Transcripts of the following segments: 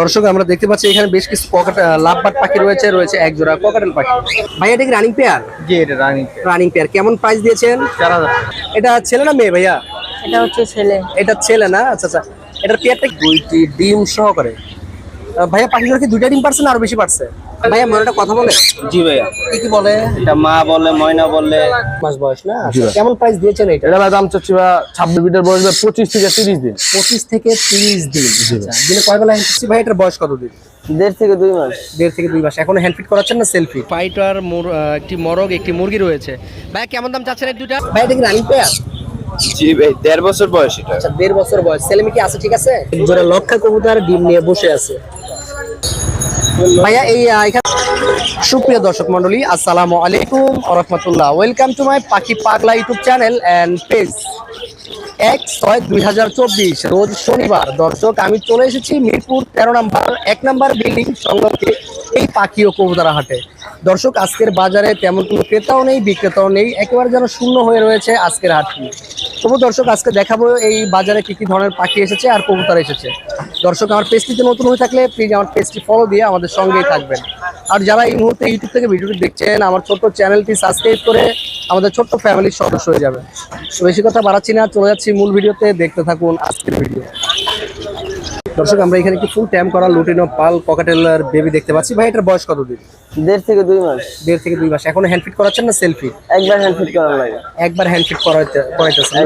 দর্শক আমরা দেখতে পাচ্ছি এখানে বেশ কিছু পকেট লাভবাট পাখি রয়েছে রয়েছে এক জোড়া ককাটেল পাখি। ভাইয়া এটা কি রানিং পেয়ার জি এটা রানিং রানিং পেয়ার কেমন প্রাইস দিয়েছেন? এটা ছেলে না মেয়ে ভাইয়া? এটা হচ্ছে ছেলে। এটা ছেলে না? আচ্ছা আচ্ছা। এটার পেয়ারটা দুইটি ডিম সহকারে। ভাইয়া পাখিগুলো কি দুইটা ডিম পারছে না আরও বেশি পারছে? ভাইয়া মনে কথা বলে? জি ভাইয়া। কি কি বলে? এটা মা বলে ময়না বলে। মাস বয়স না? কেমন প্রাইস দিয়েছেন এটা? এটা ভাই দাম চাচ্ছি বা ছাব্বিশ মিটার বয়স ভাই পঁচিশ থেকে তিরিশ দিন। পঁচিশ থেকে তিরিশ দিন। আচ্ছা, দিনে কয় বেলা হ্যান্ড ভাই? এটার বয়স কত দিন দেড় থেকে দুই মাস। দেড় থেকে দুই মাস। এখন হ্যান্ড ফিট করাচ্ছেন না সেলফি ফাইটার একটি মরগ একটি মুরগি রয়েছে। ভাই কেমন দাম চাচ্ছেন এই দুটা ভাই এটা কি রানিং পেয়ার জি ভাই দেড় বছর বয়স এটা। আচ্ছা দেড় বছর বয়স। ছেলে মেয়ে কি আছে, ঠিক আছে? জোড়া লক্ষা কবুতর ডিম নিয়ে বসে আছে। ভাইয়া, এই এখানে সুপ্রিয় দর্শক মন্ডলী আসসালামু আলাইকুম রহমতুল্লাহ। ওয়েলকাম টু মাই পাখি পাগলা ইউটিউব চ্যানেল অ্যান্ড পেজ এক ছয় দুই হাজার চব্বিশ, রোজ শনিবার। দর্শক, আমি চলে এসেছি মিরপুর তেরো নম্বর, এক নম্বর বিল্ডিং সংলগ্নে এই পাখি ও কবুতরা হাটে। দর্শক, আজকের বাজারে তেমন কোনো ক্রেতাও নেই, বিক্রেতাও নেই, একেবারে যেন শূন্য হয়ে রয়েছে আজকের হাটটি। তবু দর্শক, আজকে দেখাবো এই বাজারে কি কি ধরনের পাখি এসেছে আর কবুতর এসেছে। দর্শক, আমার পেজটিতে নতুন হয়ে থাকলে প্লিজ আমার পেজটি ফলো দিয়ে আমাদের সঙ্গেই থাকবেন। আর যারা এই মুহূর্তে ইউটিউব থেকে ভিডিওটি দেখছেন, আমার ছোট্ট চ্যানেলটি সাবস্ক্রাইব করে আমাদের ছোট্ট ফ্যামিলির সদস্য হয়ে যাবে তো বেশি কথা বাড়াচ্ছি না চলে যাচ্ছি মূল ভিডিওতে দেখতে থাকুন আজকের ভিডিও। দর্শক আমরা এখানে একটি ফুল ট্যাম করা লুটিনো পাল পকেটেলার বেবি দেখতে পাচ্ছি। ভাই এটার বয়স কতদিন? দেড় থেকে দুই মাস। দেড় থেকে দুই মাস। এখন হ্যান্ড ফিট করাচ্ছেন না সেলফি একবার হ্যান্ড ফিট করার লাগে। একবার হ্যান্ড ফিট করাইতে করাইতেছেন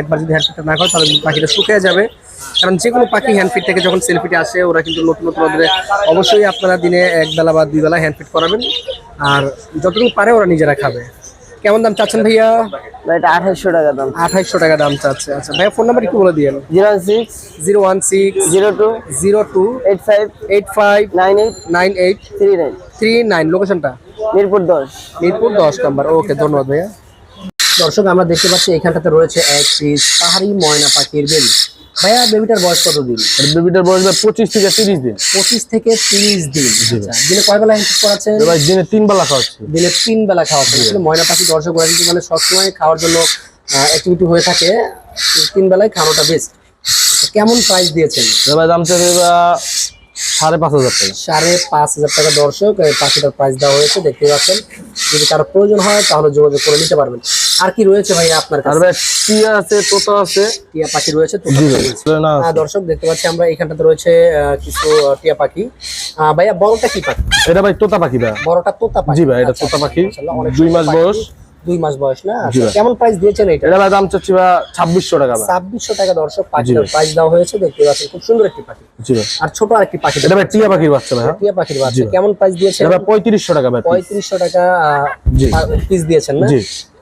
একবার। যদি হ্যান্ড ফিটটা না করে তাহলে পাখিটা শুকিয়ে যাবে। কারণ যে কোনো পাখি হ্যান্ড ফিট থেকে যখন সেলফিটে আসে ওরা কিন্তু নতুন নতুন ওদের অবশ্যই আপনারা দিনে এক বেলা বা দুই বেলা হ্যান্ড ফিট করাবেন। আর যতটুকু পারে ওরা নিজেরা খাবে। কেমন দাম চাচ্ছেন ভাইয়া? ভাই এটা আঠাইশশো টাকা দাম। আঠাইশশো টাকা দাম চাচ্ছে। আচ্ছা ভাইয়া ফোন নাম্বার একটু বলে দিয়েন। Zero six zero one six zero two zero two eight five eight five nine eight nine eight three nine. Three nine. লোকেশনটা? মিরপুর দশ। মিরপুর দশ নম্বর। ওকে ধন্যবাদ ভাইয়া। দর্শক আমরা দেখতে পাচ্ছি এখানটাতে রয়েছে এক পিস পাহাড়ি ময়না পাখির বেবি ভাইয়া বেবিটার বয়স কত দিন? বেবিটার বয়স পঁচিশ থেকে তিরিশ দিন। পঁচিশ থেকে তিরিশ দিন। আচ্ছা, দিনে কয় বেলা করাচ্ছেন ভাই দিনে তিন বেলা খাওয়াচ্ছি। দিনে তিন বেলা খাওয়া হচ্ছে আসলে ময়না পাখি দর্শক ওরা কিন্তু মানে সবসময় খাওয়ার জন্য অ্যাক্টিভিটি হয়ে থাকে। তিন বেলায় খাওয়ানোটা বেস্ট কেমন প্রাইস দিয়েছেন? ভাই দাম বা সাড়ে পাঁচ হাজার টাকা। সাড়ে পাঁচ হাজার টাকা দর্শক পাখিটার প্রাইস দেওয়া হয়েছে দেখতে পাচ্ছেন। যদি কারও প্রয়োজন হয় তাহলে যোগাযোগ করে নিতে পারবেন। আর কি রয়েছে ভাই আপনার আর ভাই টিয়া আছে তোতা আছে। টিয়া পাখি রয়েছে তো জি ভাই হ্যাঁ, দর্শক দেখতে পাচ্ছি আমরা এখানটাতে রয়েছে আহ, কিছু টিয়া পাখি। আহ, ভাইয়া বড়টা কি পাখি? এটা ভাই তোতা পাখি ভাই। বড়টা তোতা পাখি। জি ভাই, এটা আচ্ছা, তোতা পাখি। দুই মাস। বয়স। দুই মাস বয়স না? আচ্ছা। কেমন প্রাইস দিয়েছেন এটা? এটা দাম চাচ্ছি ছাব্বিশশো টাকা ছাব্বিশশো টাকা দর্শক পাখিটার প্রাইস দেওয়া হয়েছে দেখতে পাচ্ছেন খুব সুন্দর একটি পাখি। আর ছোট আরেকটি পাখি এটা ভাই টিয়া পাখির বাচ্চা ভাই হ্যাঁ? টিয়া পাখির বাচ্চা। কেমন প্রাইস দিয়েছেন? এটা পঁয়ত্রিশশো টাকা ভাই পঁয়ত্রিশশো টাকা। পিস দিয়েছেন না?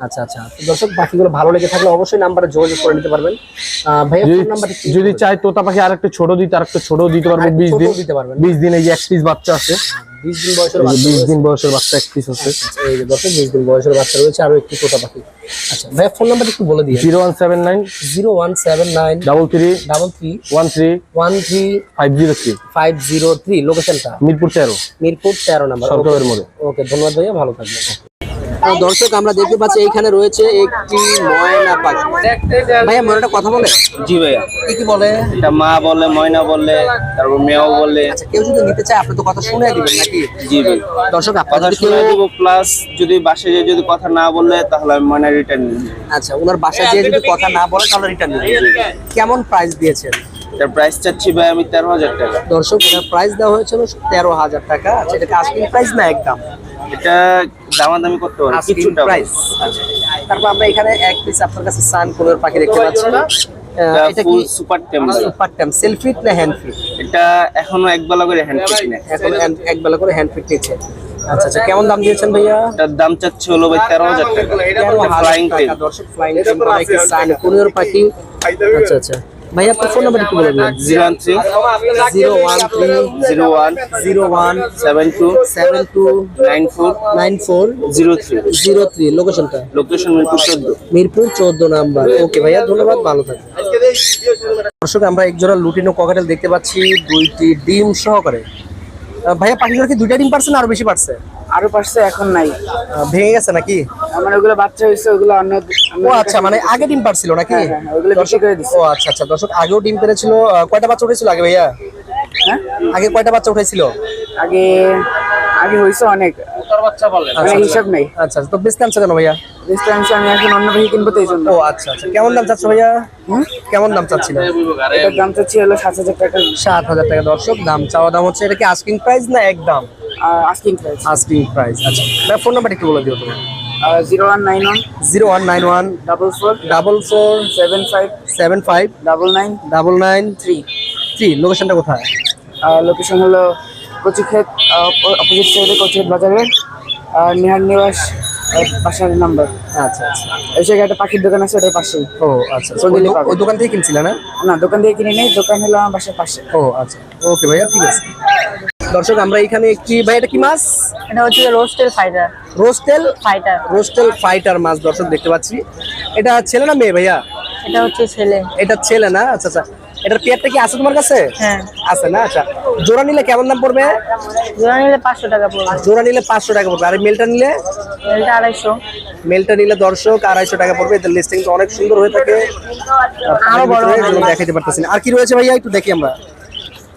আচ্ছা আচ্ছা। দর্শক পাখিগুলো ভালো লেগে থাকলে অবশ্যই নাম্বারে যোগাযোগ করে নিতে পারবেন। ভাইয়া যদি ফোন নাম্বারটি যদি? চাই তোতা পাখি আরেকটা ছোট দিতে আরেকটা ছোট দিতে পারব বিশ দিন। দিতে পারবেন। বিশ দিন এই যে এক পিস বাচ্চা আছে। বিশ দিন বয়সের বাচ্চা বিশ দিন বয়সের বাচ্চা এক পিস আছে আচ্ছা, এই যে দর্শক বিশ দিন বয়সের বাচ্চা রয়েছে আরও একটি কোটা পাখি। আচ্ছা ভাইয়া ফোন নাম্বার একটু বলে দিই zero one seven nine zero one seven nine double three double three one three one three five zero three. Five zero three লোকেশনটা? মিরপুর তেরো। মিরপুর তেরো নাম্বার। সরকারের মোড়ে। ওকে ধন্যবাদ ভাইয়া ভালো থাকবেন। দর্শক আমরা দেখতে পাচ্ছি এইখানে রয়েছে একটি ময়না পাখি। ভাইয়া ময়নাটা কথা বলে? জি ভাইয়া। কি কি বলে? এটা মা বলে ময়না বলে তারপর মেয়েও বলে। আচ্ছা কেউ যদি নিতে চায় আপনি তো কথা শুনে দিবেন নাকি? জি ভাই। দর্শক আপনার কথা শুনে দিব প্লাস যদি বাসে যেয়ে যদি কথা না বলে তাহলে আমি ময়না রিটার্ন নিই আচ্ছা ওনার বাসায় যে যদি কথা না বলে তাহলে রিটার্ন দিবেন কেমন প্রাইস দিয়েছেন? তার প্রাইস চাচ্ছি ভাই আমি তেরো হাজার টাকা। দর্শক প্রাইস দেওয়া হয়েছিল তেরো হাজার টাকা। আচ্ছা এটা আস্কিং প্রাইস না একদম? এটা দামাদামি করতে পারি আস্কিং কিছুটা প্রাইস আচ্ছা তারপর আমরা এখানে এক পিস আপনার কাছে সান কোলের পাখি দেখতে পাচ্ছি এটা কি সুপার টেম সুপার টাইম সেলফিট না হ্যান্ড ফিট এটা এখনও এক বেলা করে হ্যান্ড ফিট নেয় এখন এক বেলা করে হ্যান্ড ফিট নিচ্ছে আচ্ছা আচ্ছা কেমন দাম দিয়েছেন ভাইয়া এটার দাম চাচ্ছে হলো ভাই তেরো হাজার টাকা ফ্লাইং টেম দর্শক ফ্লাইং টেম সান কোলের পাখি আচ্ছা আচ্ছা ভাইয়া আপনার ফোন নাম্বার একটু বলে দিন zero one three zero one three zero one zero one seven two seven two nine four nine four zero three. Zero three লোকেশনটা লোকেশন মিরপুর চোদ্দ। মিরপুর চোদ্দ নাম্বার। ওকে ভাইয়া ধন্যবাদ ভালো থাকবেন। দর্শক আমরা একজোড়া লুটিনো ককাটেল দেখতে পাচ্ছি দুইটি ডিম সহকারে। ভাইয়া পাখিগুলো কি দুইটা ডিম পারছে না আরও বেশি পারছে? আরও পারছে এখন নাই। ভেঙে গেছে নাকি? আমার ওগুলো বাচ্চা হয়েছে ওগুলো অন্য ও আচ্ছা মানে আগে ডিম পারছিল নাকি? হ্যাঁ, হ্যাঁ, ওগুলো বিক্রি দর্শক করে দিছি। ও আচ্ছা আচ্ছা দর্শক আগেও ডিম পেরেছিল কয়টা বাচ্চা উঠেছিল আগে ভাইয়া? হ্যাঁ? আগে কয়টা বাচ্চা উঠেছিল? আগে আগে হয়েছে অনেক। আচ্ছা, মানে হিসাব নেই। আচ্ছা আচ্ছা, তো বেচতে আনছো কেন ভাইয়া? ডিস্টেন্স আমি এখন অন্য ভাই কিনবো তো এই জন্য। ও আচ্ছা আচ্ছা কেমন দাম চাচ্ছ ভাইয়া? হুম? কেমন দাম চাচ্ছিল? দাম চাচ্ছি হলো সাত হাজার টাকা। সাত হাজার টাকা দর্শক দাম চাওয়া দাম হচ্ছে এটা কি আস্কিং প্রাইস না একদম আস্কিং প্রাইস আস্কিং প্রাইস আচ্ছা। ভাই ফোন নাম্বার একটু বলে দিও তুমি। Zero one nine one zero one nine one double four double four seven five seven five double nine double nine three three লোকেশনটা কোথায়? লোকেশন হলো কচুক্ষেত অপোজিট সাইডে কচুক্ষেত বাজারে। আর নিহার নিবাস বাসার নাম্বার আচ্ছা আচ্ছা। এই জায়গায় একটা পাখির দোকান আছে ওটার পাশেই। ও আচ্ছা। ওই দোকান থেকে কিনছিলে না? না দোকান থেকে কিনে নেই দোকান হলো আমার বাসার পাশে। ও আচ্ছা। ওকে ভাইয়া ঠিক আছে। দর্শক আমরা এখানে একটি ভাই এটা কি মাছ? এটা হচ্ছে রোস্টেল ফাইটার। রোস্টেল ফাইটার। রোস্টেল ফাইটার মাছ দর্শক দেখতে পাচ্ছি। এটা ছেলে না মেয়ে ভাইয়া? এটা হচ্ছে ছেলে। এটা ছেলে না? আচ্ছা আচ্ছা। এটার পেয়ারটা কি আছে তোমার কাছে? হ্যাঁ। আছে না? আচ্ছা। জোড়া নিলে কেমন দাম পড়বে? জোড়া নিলে পাঁচশো টাকা পড়বে। জোড়া নিলে পাঁচশো টাকা পড়বে। আর মেলটা নিলে? মেলটা আড়াইশো। মেলটা নিলে দর্শক আড়াইশো টাকা পড়বে। এদের লিস্টিং অনেক সুন্দর হয়ে থাকে। আরও বড় দেখাতে পারতেছি না। আর কি রয়েছে ভাইয়া? একটু দেখি আমরা।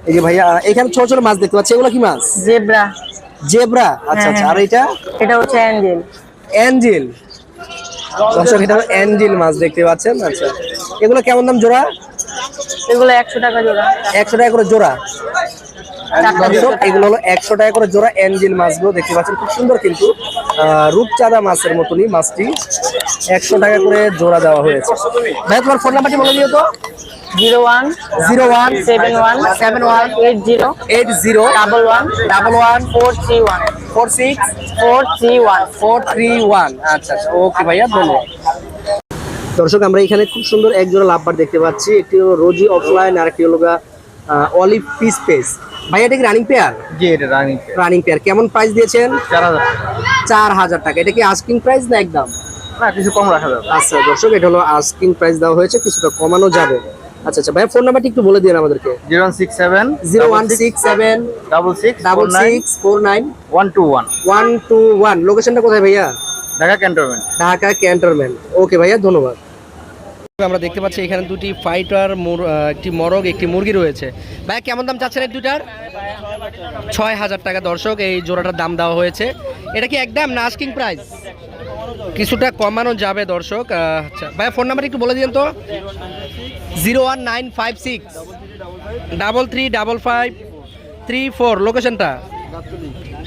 এই যে ভাইয়া এখানে ছোট ছোট মাছ দেখতে পাচ্ছি। এগুলো কি মাছ? জেব্রা। জেব্রা? আচ্ছা আচ্ছা। আর এটা? এটা হচ্ছে অ্যাঞ্জেল। অ্যাঞ্জেল। দর্শক এটা অ্যাঞ্জেল মাছ দেখতে পাচ্ছেন। আচ্ছা। এগুলো কেমন দাম জোড়া? এগুলো একশো টাকা জোড়া। একশো টাকা করে জোড়া। দর্শক এগুলো হলো একশো টাকা করে জোড়া অ্যাঞ্জেল মাছগুলো দেখতে পাচ্ছেন। খুব সুন্দর কিন্তু রূপচাঁদা মাছের মতনই মাছটি। একশো টাকা করে জোড়া দেওয়া হয়েছে। ভাই তোমার ফোন নাম্বারটি বলে দিও তো। Zero one zero one seven one seven one eight zero eight zero double one double one four three one four six four three one four three one আচ্ছা আচ্ছা ওকে ভাইয়া ধন্যবাদ। দর্শক আমরা এখানে খুব সুন্দর এক জোড়া লাভবার দেখতে পাচ্ছি। একটি হলো রোজি অফলাইন আর একটি হলো অলিভ পিস পেস ভাই এটা কি রানিং পেয়ার জি এটা রানিং রানিং পেয়ার কেমন প্রাইস দিয়েছেন? চার হাজার চার হাজার টাকা। এটা কি আস্কিং প্রাইস না একদম? না কিছু কম রাখা যাবে। আচ্ছা দর্শক এটা হলো আস্কিং প্রাইস দেওয়া হয়েছে কিছুটা কমানো যাবে। আচ্ছা আচ্ছা ভাই ফোন নাম্বারটি একটু বলে দিন আমাদেরকে। Zero one six seven zero one six seven double six double six four nine one two one. One two one. লোকেশনটা কোথায় ভাইয়া? Dhaka cantonment. Dhaka cantonment. Okay ভাইয়া ধন্যবাদ। আমরা দেখতে পাচ্ছি এখানে দুটি ফাইটার একটি মরগ একটি মুরগি রয়েছে। ভাইয়া কেমন দাম চাচ্ছেন এই দুটার ছয় হাজার টাকা দর্শক এই জোড়াটার দাম দেওয়া হয়েছে। এটা কি একদম না আস্কিং প্রাইস? কিছুটা কমানো যাবে, দর্শক। আচ্ছা ভাইয়া ফোন নাম্বার একটু বলে দিন তো। Zero one nine five six double three double five three four, লোকেশনটা?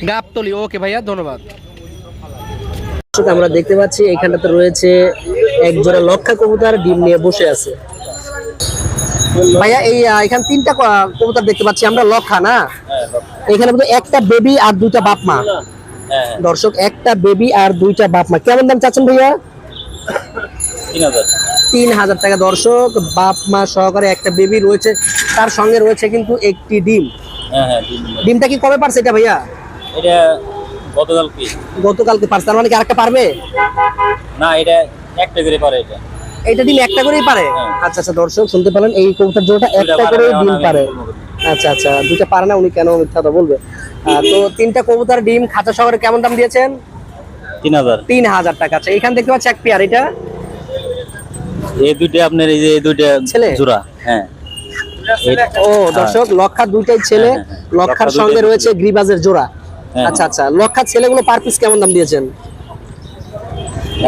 গাবতলি। ওকে ভাইয়া, ধন্যবাদ। আমরা দেখতে পাচ্ছি এখানটাতে রয়েছে এক জোড়া লক্ষা কবুতর, ডিম নিয়ে বসে আছে। ভাইয়া, এই এখানে তিনটা কবুতর দেখতে পাচ্ছি, আমরা লক্ষা, না? এখানে একটা বেবি আর দুটা বাপ মা। দর্শক একটা বেবি আর দুইটা বাপ মা। কেমন দাম চাচ্ছেন ভাইয়া? তিন হাজার। টাকা। দর্শক বাপ মা সহকারে একটা বেবি রয়েছে। তার সঙ্গে রয়েছে কিন্তু একটি ডিম। হ্যাঁ হ্যাঁ। ডিমটা কি কবে পারছে এটা ভাইয়া? এটা গতকাল কি গতকালকে পারছে। তার মানে কি আরেকটা পারবে? না এটা একটা করে পারে এটা। এইটা ডিম একটা করেই পারে? হ্যাঁ। আচ্ছা আচ্ছা দর্শক শুনতে পেলেন। এই কবুতর জোড়াটা দুইটা একটা করেই না, ডিম পারে। আচ্ছা আচ্ছা দুইটা পারে না উনি কেন মিথ্যা বলবে? তো তিনটা কবুতর ডিম খাঁচা শহরে কেমন দাম দিয়েছেন? তিন হাজার। তিন হাজার টাকা। আচ্ছা এখান দেখতে পাচ্ছি এক পেয়ার এটা? এই দুইটা আপনার এই যে এই দুইটা ছেলে? জোড়া হ্যাঁ। ও দর্শক লক্ষা দুইটাই ছেলে হ্যাঁ, হ্যাঁ। লক্ষার সঙ্গে রয়েছে গ্রিবাজের জোড়া। আচ্ছা আচ্ছা লক্ষার ছেলেগুলো পার পিস কেমন দাম দিয়েছেন?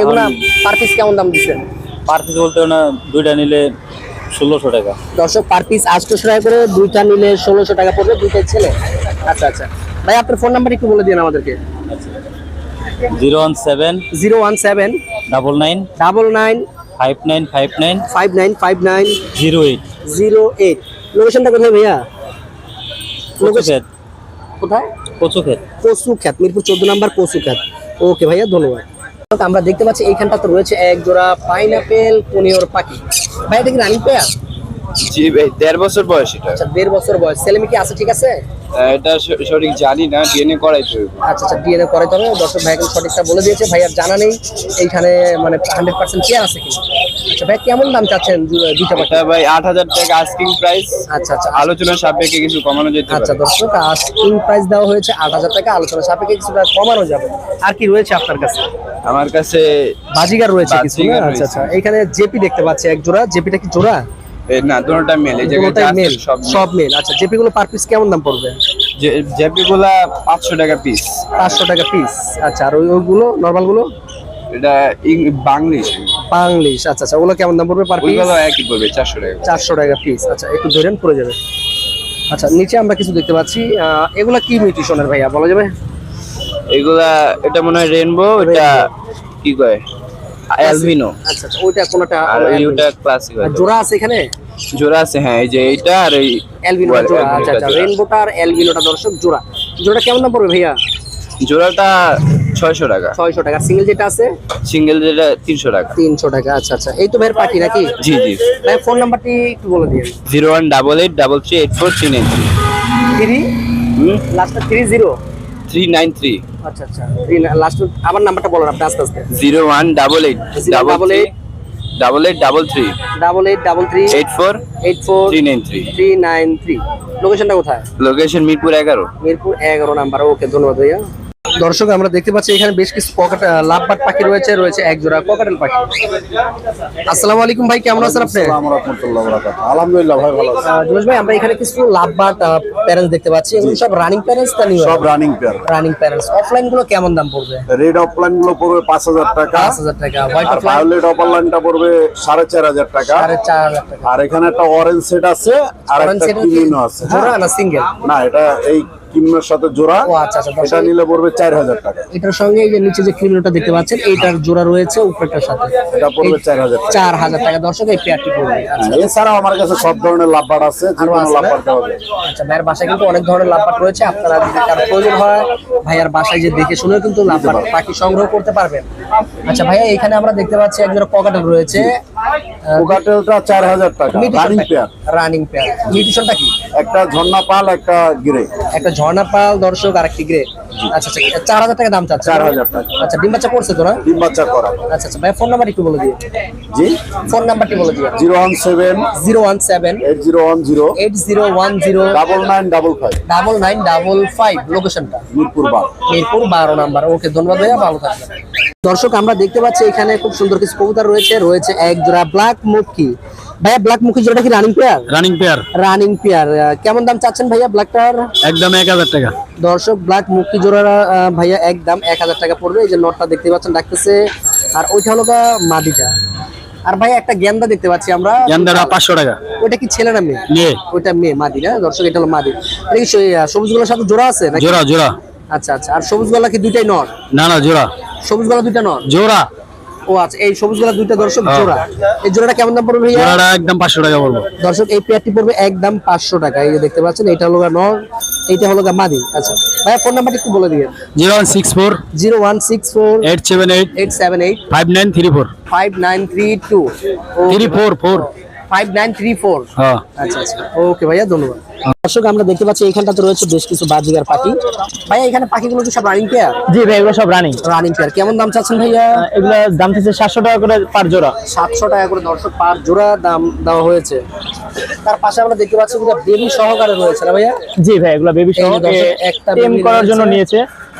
এগুলা পার পিস কেমন দাম দিচ্ছেন পার পিস বলতে না দুইটা নিলে ষোলোশো টাকা। দর্শক পার পিস আটশোশো টাকা করে দুইটা নিলে ষোলোশো টাকা পড়বে দুইটাই ছেলে। আচ্ছা আচ্ছা। ভাই আপনার ফোন নাম্বার একটু বলে দিন আমাদেরকে। Zero one seven zero one seven double nine double nine five nine five nine five nine five nine zero eight zero eight. লোকেশনটা কোথায় ভাইয়া? কোথায়? কচু ক্ষেত কচু খ্যাত মিরপুর চোদ্দ নাম্বার কচু খ্যাত ওকে ভাইয়া ধন্যবাদ। আমরা দেখতে পাচ্ছি এইখানটা তো রয়েছে এক জোড়া পাইনাপেল পনিয়র পাখি। ভাই এটা কি রানিং পেয়ার জি ভাই দেড় বছর বয়স এটা। আচ্ছা দেড় বছর বয়স। ছেলে মেয়ে কি আছে ঠিক আছে? এটা সঠিক জানি না ডিএনএ করাইতে আচ্ছা আচ্ছা ডিএনএ ভাই সঠিকটা বলে দিয়েছে। ভাইয়ার জানা নেই এইখানে মানে হান্ড্রেড পার্সেন্ট কেয়ার আছে কি আচ্ছা ভাই কেমন দাম চাচ্ছেন দুইটা ভাই আট হাজার টাকা আস্কিং প্রাইস আচ্ছা আচ্ছা। আলোচনার সাপেক্ষে কিছু কমানো যেতে আচ্ছা দর্শক আস্কিং প্রাইস দেওয়া হয়েছে আট হাজার টাকা। আলোচনা সাপেক্ষে কিছুটা কমানো যাবে। আর কি রয়েছে আপনার কাছে? আমার কাছে বাজিগার রয়েছে কিছু আচ্ছা আচ্ছা। এখানে জেপি দেখতে পাচ্ছি এক জোড়া। জেপিটা কি জোড়া? না দুটোটা মেল এই আছে মেল সব সব মেল আচ্ছা জেপি গুলো পার পিস কেমন দাম পড়বে? জেপি গুলা পাঁচশো টাকা পিস পাঁচশো টাকা পিস আচ্ছা আর ওই- ওইগুলো নর্মালগুলো এটা বাংলিশ। বাংলিশ আচ্ছা আচ্ছা ওগুলো কেমন দাম পড়বে পার পিস ওইগুলো একই পড়বে চারশো টাকা। চারশো টাকা পিস আচ্ছা একটু ধরেন পড়ে যাবে। আচ্ছা নিচে আমরা কিছু দেখতে পাচ্ছি এগুলা কি মিউটিশনের ভাইয়া বলা যাবে? এগুলা এটা মনে হয় রেনবো এটা কি কয়? অ্যালবিনো আচ্ছা আচ্ছা ওইটা কোনটা আর ওইটা ক্লাসিক জোড়া আছে এখানে? জোড়া আছে হ্যাঁ এই যে এইটা আর এই এলবিনো জোড়া আচ্ছা আচ্ছা রেইনবোটা আর এলবিনোটা দর্শক জোড়া। জোড়া কেমন দাম পড়বে ভাইয়া? জোড়াটা ছয়শো টাকা। ছয়শো টাকা। সিঙ্গেল যেটা আছে? সিঙ্গেল যেটা তিনশো টাকা। তিনশো টাকা আচ্ছা আচ্ছা। এই তো ভাইয়ের পাখি নাকি? জি জি। ভাই ফোন নাম্বারটি একটু বলে দিন zero one double eight double three eight four three nine. Three লাস্টটা three zero three nine three. আচ্ছা আচ্ছা। লাস্ট আমার নাম্বারটা বলুন আপনি আস্তে আস্তে। Zero one double eight double eight double eight double three double eight double three. Eight four eight four three nine three. Three nine three. লোকেশনটা কোথায়? লোকেশন মিরপুর এগারো। মিরপুর এগারো নাম্বার ওকে ধন্যবাদ ভাইয়া। দর্শক আমরা দেখতে পাচ্ছি এখানে বেশ কিছু পকেট লাভবাট পাখি রয়েছে রয়েছে এক জোড়া পকেটেল পাখি। আসসালামু আলাইকুম ভাই কেমন আছেন আপনি? আলহামদুলিল্লাহ ভাই ভালো আছে। ভাই আমরা এখানে কিছু লাভবাট প্যারেন্টস দেখতে পাচ্ছি এগুলো সব রানিং প্যারেন্টস না নিউ সব রানিং পেয়ার রানিং প্যারেন্টস অফলাইনগুলো কেমন দাম পড়বে? রেড অফলাইনগুলো পড়বে পাঁচ হাজার টাকা। পাঁচ হাজার টাকা। হোয়াইট আর অফলাইন ভায়োলেট অফলাইনটা পড়বে সাড়ে চার হাজার টাকা। সাড়ে চার হাজার টাকা। আর এখানে একটা অরেঞ্জ সেট আছে আর একটা set আছে? জোড়া হ্যাঁ। না সিঙ্গেল না এটা এই কিমিনোর সাথে জোড়া ও আচ্ছা আচ্ছা এটা নিলে পড়বে চার হাজার টাকা। এটার সঙ্গে এই যে নিচে যে ক্রিমিনোটা দেখতে পাচ্ছেন এইটার জোড়া রয়েছে উপরেটার সাথে। এটা পড়বে চার হাজার টাকা। চার হাজার টাকা। দর্শক এই পেয়ারটি পড়বে। আচ্ছা। হ্যাঁ, এছাড়াও আমার কাছে সব ধরনের লাভবার আছে আরও লাভবার দেওয়া আচ্ছা ভাইয়ের বাসায় কিন্তু অনেক ধরনের লাভবাট রয়েছে। আপনারা যদি কারও প্রয়োজন হয় ভাইয়ার বাসায় যে দেখে শুনে কিন্তু লাভবাট পাখি সংগ্রহ করতে পারবেন। আচ্ছা ভাইয়া এখানে আমরা দেখতে পাচ্ছি একজোড়া পকেটেল রয়েছে। কোকাটেলটা চার হাজার টাকা রানিং পেয়ার রানিং পেয়ার মিউটিশনটা কি? একটা ঝর্ণা পাল একটা গিরে একটা ঝর্ণা পাল দর্শক আর একটি গ্রে আচ্ছা আচ্ছা চার হাজার টাকা দাম চাচ্ছে 4,000 টাকা। আচ্ছা ডিম বাচ্চা করছে তো না? ডিম বাচ্চা করা। আচ্ছা আচ্ছা ভাই ফোন নাম্বার একটু বলে দিও। জি? ফোন নাম্বারটি বলে দিও। Zero one seven zero one seven eight zero one zero eight zero one zero double nine double five. Double nine double five লোকেশনটা। মিরপুর বার। মিরপুর বারো নাম্বার। ওকে ধন্যবাদ ভাইয়া ভালো থাকবেন। দর্শক আমরা দেখতে পাচ্ছি এখানে খুব সুন্দর কিছু কবুতর রয়েছে রয়েছে এক জোড়া ব্ল্যাক মুখী ভাইয়া ব্ল্যাক মুখী জোড়াটা কি running pair running pair running pair কেমন দাম চাচ্ছেন ভাইয়া ব্ল্যাকটার? একদম এক হাজার টাকা। দর্শক ব্ল্যাক মুক্তি জোড়া ভাইয়া একদম এক হাজার টাকা পড়বে। এই যে নটটা দেখতে পাচ্ছেন ডাকতেছে। আর ওইটা হলো মাদিটা। আর ভাইয়া একটা গেন্দা দেখতে পাচ্ছি আমরা। গেন্দাটা পাঁচশো টাকা। ওইটা কি ছেলে না মেয়ে? মেয়ে। ওইটা মেয়ে মাদি না? দর্শক এটা হলো মাদি। এটা কি সবুজগুলোর সাথে জোড়া আছে জোড়া জোড়া। আচ্ছা আচ্ছা। আর সবুজ গলা কি দুইটাই নট? না না জোড়া। সবুজ গলা দুইটা নর জোড়া। ও আচ্ছা এই সবুজ গলা দুইটা দর্শক হ্যাঁ। জোড়া। এই জোড়াটা কেমন দাম পড়বে ভাইয়া? জোড়াটা একদম পাঁচশো টাকা পড়বে। দর্শক এই পেয়ারটি পড়বে একদম পাঁচশো টাকা। এই যে দেখতে পাচ্ছেন এটা হলো গা নর এইটা হলো গা মাদি। আচ্ছা ভাইয়া ফোন নাম্বারটি একটু বলে দিবেন। Zero one six four zero one six হ্যাঁ। আচ্ছা আচ্ছা। ওকে ভাইয়া ধন্যবাদ। দর্শক আমরা দেখতে পাচ্ছি এখানটাতে রয়েছে বেশ কিছু বাজিগার পাখি। ভাইয়া এখানে পাখিগুলো কি সব রানিং পেয়ার জি ভাই এগুলো সব রানিং রানিং পেয়ার কেমন দাম চাচ্ছেন ভাইয়া? এগুলো দাম টাকা করে পার জোড়া। সাতশো টাকা করে দর্শক পার জোড়া দাম দেওয়া হয়েছে। তার পাশে আমরা দেখতে পাচ্ছি বেবি সহকারে রয়েছে না ভাইয়া? জি ভাই এগুলো বেবি এই সহ যে দর্শক, একটা করার জন্য নিয়েছে।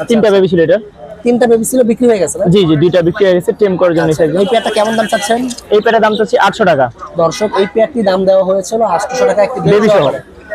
তিনটা বেবি ছিল এটা। তিনটা বেবি ছিল বিক্রি হয়ে গেছে জি জি দুইটা বিক্রি হয়ে গেছে টেম করার জন্য এই পেয়ারটা কেমন দাম চাচ্ছেন? এই পেটার দাম চাচ্ছি আটশো টাকা। দর্শক এই পেয়ারটি দাম দেওয়া হয়েছিল আটশো টাকা একটি বেবি সহ।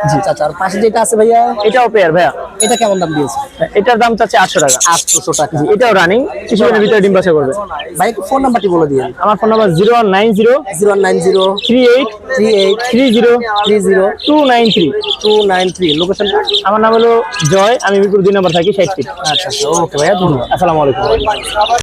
জি। চাচা আর পাশে যেটা আছে ভাইয়া? এটাও পেয়ার ভাইয়া। এটা কেমন দাম দিয়েছে? এটার দাম চাচ্ছে আটশো টাকা। আটশোশো টাকা। এটাও রানিং কিছুদিনের ভিতরে ডিম বাছা করবে। ভাই ফোন নাম্বারটি বলে দিন আমার phone number zero one nine zero zero nine zero three eight three eight three zero three zero two nine three two nine three location আমার নাম হলো জয় আমি মিরপুর দুই নাম্বার থাকি ষাট ফিট আচ্ছা আচ্ছা ওকে ভাইয়া ধন্যবাদ। আসসালামু আলাইকুম।